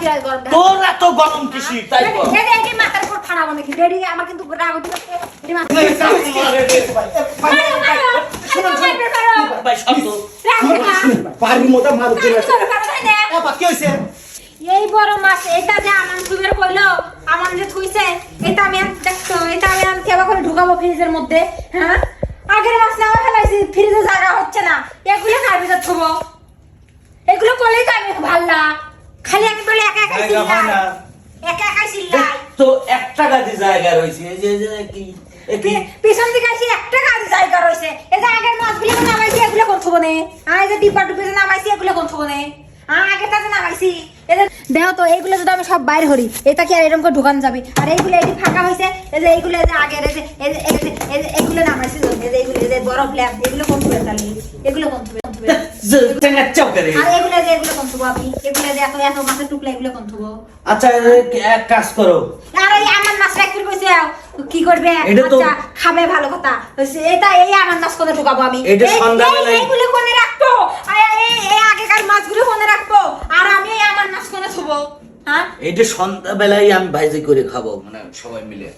পেঁয়াজ গরম তোর এত গরম কিসি তাই কর এটা এটা মাথার উপর ফাড়াবো নাকি রেডি আমার কিন্তু রাগ উঠে গেছে এটি মাথা- এই। ভাই মার কি বড় মাছ এটা যে আমার সুবের কইলো আমার যে থুইছে এটা আমি দেখছ এটা আমি আর কেবা করে ঢুকাবো ফ্রিজের মধ্যে হ্যাঁ? আগের মাছ না ফেলাইছি ফ্রিজে জায়গা হচ্ছে না। এগুলো কার ভিতর থুবো? এগুলো করলেই তো আমি ভালো না খালি আমি বলে একা একা চিল্লাই। একা একা চিল্লাই। তো একটা গাদি জায়গা রয়েছে এই যে কি পিছন দিকে আসি একটা জায়গা রয়েছে। এই যে আগের মাছগুলো যে নামাইছি এগুলো কোন থবো নে? আর যে ডিব্বা ডুবে যে নামাইছি এগুলো কোন থবো নে? আগে তাতে নামাইছি দেখো তো এইগুলো যদি আমি সব বাইর করি এটা কি আর এরকম করে ঢুকান যাবে? আর এইগুলো এই যে ফাঁকা হয়েছে এই যে এইগুলো এই যে আগের এই যে এই যে এই যে এই যে এগুলো নামাইছি তো, এই যে এইগুলো এই যে বড় ফ্ল্যাট এগুলো কোন থবে তাহলে? এগুলো কোন থবে কোন থবে চেঙ্গা চাপ করে আর এগুলো যে এগুলো কোন থবো আমি এগুলো যে এত এত মাছের টুকলা এগুলো কোন থবো আচ্ছা এক কাজ করো। আর আমার মাছ রাখতে কইছে কি করবে? আচ্ছা খাবে ভালো কথা। এটা এই আমার মাছ কোনে ঢুকাবো আমি? এটা সন্ধ্যাবেলায়- এইগুলো কোনে রাখব? এই এই আগেকার মাছগুলো কোনে রাখব? আর আমি আমার মাছ কোনে থবো হ্যাঁ? এইটা সন্ধ্যাবেলায় আমি ভাইজি করে খাব মানে সবাই মিলে।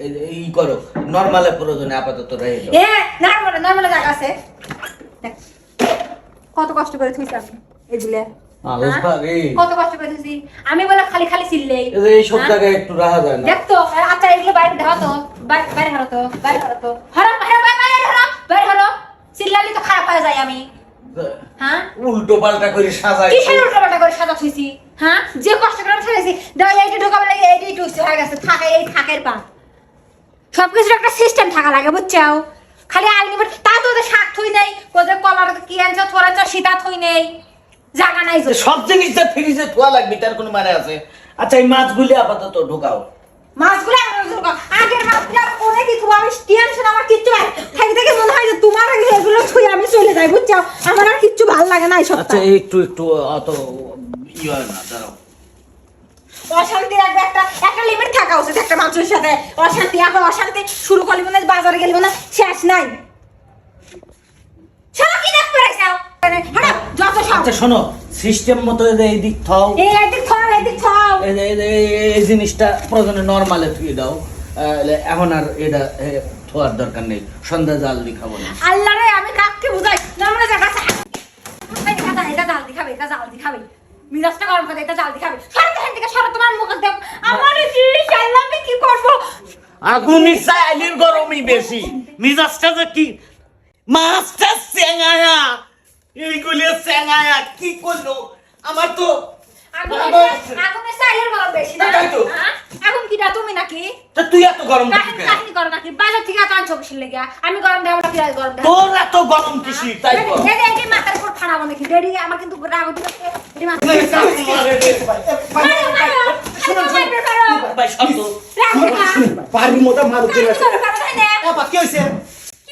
এই- করো। নর্মালে প্রয়োজনে আপাতত রয়ে যাও এ নরমাল নরমাল জায়গা আছে। কত কষ্ট করে থুইছি এগুলো হ্যাঁ? রে। কত কষ্ট করে থুইছি? আমি বলে খালি খালি চিল্লেই এই সব হ্যাঁ? জায়গায় একটু যায় না। আচ্ছা এগুলো বাইরে তো। বাইরে বাইরে হারো তো বাইরে হারো তো। বাইরে হারো বাইরে হারো চিল্লালি তো খারাপ হয়ে যায় আমি। হ্যাঁ? উল্টো পাল্টা করে সাজাই। কিসের উল্টোপাল্টা করে সাজা থুইছি? হ্যাঁ? যে কষ্ট করে সাজাইছি দাও এইটা ঢোকাবে লাগে হয়ে গেছে থাকে এই থাকের পা। সবকিছুর একটা সিস্টেম থাকা লাগে বুঝছ খালি আলনি তা তো ওদের শাক থুই নেই ওদের কলার কি আনছো থোড়া সীতা নেই? জায়গা নাই সব জিনিসটা ফ্রিজে থোয়া লাগবে তার কোনো মানে আছে? আচ্ছা এই মাছগুলি আপাতত ঢোকাও। মাছগুলো আগের মাছগুলো আমি অনেক কিছু আমি টেনশন আমার কিচ্ছু থেকে থেকে মনে হয় যে তোমার আগে এগুলো ছুঁয়ে আমি চলে যাই বুঝছ? আমার আর কিচ্ছু ভালো লাগে না এইসব আচ্ছা একটু একটু অত ই হয় না দাঁড়াও। অশান্তি রাখবে একটা একটা লিমিট থাকা উচিত একটা মানুষের সাথে। অশান্তি এখন অশান্তি। শুরু করলি মানে বাজারে গেলি মানে শেষ নাই শালা কি দেখ হ্যাঁ যত সব। আচ্ছা শোনো সিস্টেম মতো এই দিক থাও। এই এদিক থাও এই যে- এই এই- এই- এই জিনিসটা প্রয়োজনে নর্মালে থুয়ে দাও। এখন আর এটা থোয়ার দরকার নেই। সন্ধ্যা জাল দিয়ে খাব না। আল্লাহ রে আমি কাককে বুঝাই। নামরে জায়গা এটা জাল দিখাবে এটা জাল দিখাবে মিরাজটা গরম করে এটা জাল দিখাবে সরো এখান থেকে সরো তোমার মুখ দেখ আমার কি আল্লাহ আমি কি করব? আগুনি চাইলের গরমই বেশি। মিজাজটা যে কি? মাছটা চেঙায়া এইগুলি চেঙায়া কি করল? আমার তো আগুন চাইলের গরম বেশি না। হ্যাঁ? আগুন কিটা তুমি নাকি? তা তুই এত গরম কাহিনী কিসি নাকি? বাজার থেকে এত আনছো কিসের লেগে? আমি গরম দেবো না পিঁয়াজ গরম দেবো। তোর এত গরম কিসি তাই মাথার উপর নাকি? রেডি আমার কিন্তু রাগ এই। ভাই না?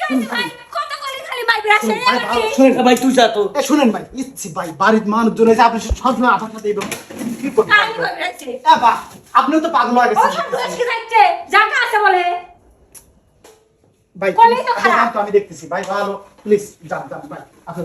কি ভাই? কত কলি খালি মারবি আসে ভাই, নাকি? ভালো, শুনেন তুই যা তো শুনেন ভাই ইচ্ছি ভাই বাড়ির মানুষজন এসে আপনি সবসময় আপনার সাথে এইরকম কি করবেন করবি আপনিও তো পাগল হয়ে গেছেন সব বুঝে যাচ্ছে জায়গা আছে বলে ভাই তো খারাপ। যান তো আমি দেখতেছি ভাই ভালো প্লিজ যান যান ভাই আপনি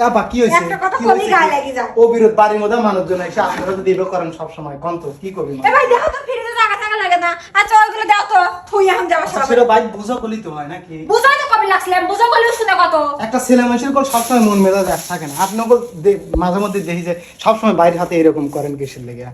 আপা কি হয়েছে একটা কথা কি কলি হয়েছে? গায়ে লাগে যায়। ও বিরোধ বাড়ির মধ্যে মানুষজন এসে আপনারা যদি এভাবে করেন সবসময় কন্ত কি করবেন ভাই দেখো তো ফ্রিজে জায়গা থাকা লাগে না আচ্ছা ওইগুলো দাও তো তুই এখন যাব সব সেটা বুঝা কলি তো হয় নাকি? বুঝাই তো কবে লাগছিলাম বুঝা কলি শুনে কত। একটা ছেলে মানুষের কোল সবসময় মন মেজাজ এক থাকে না। আপনি মাঝে মধ্যে দেখি যে সবসময় বাইরের হাতে এরকম করেন কিসের লেগে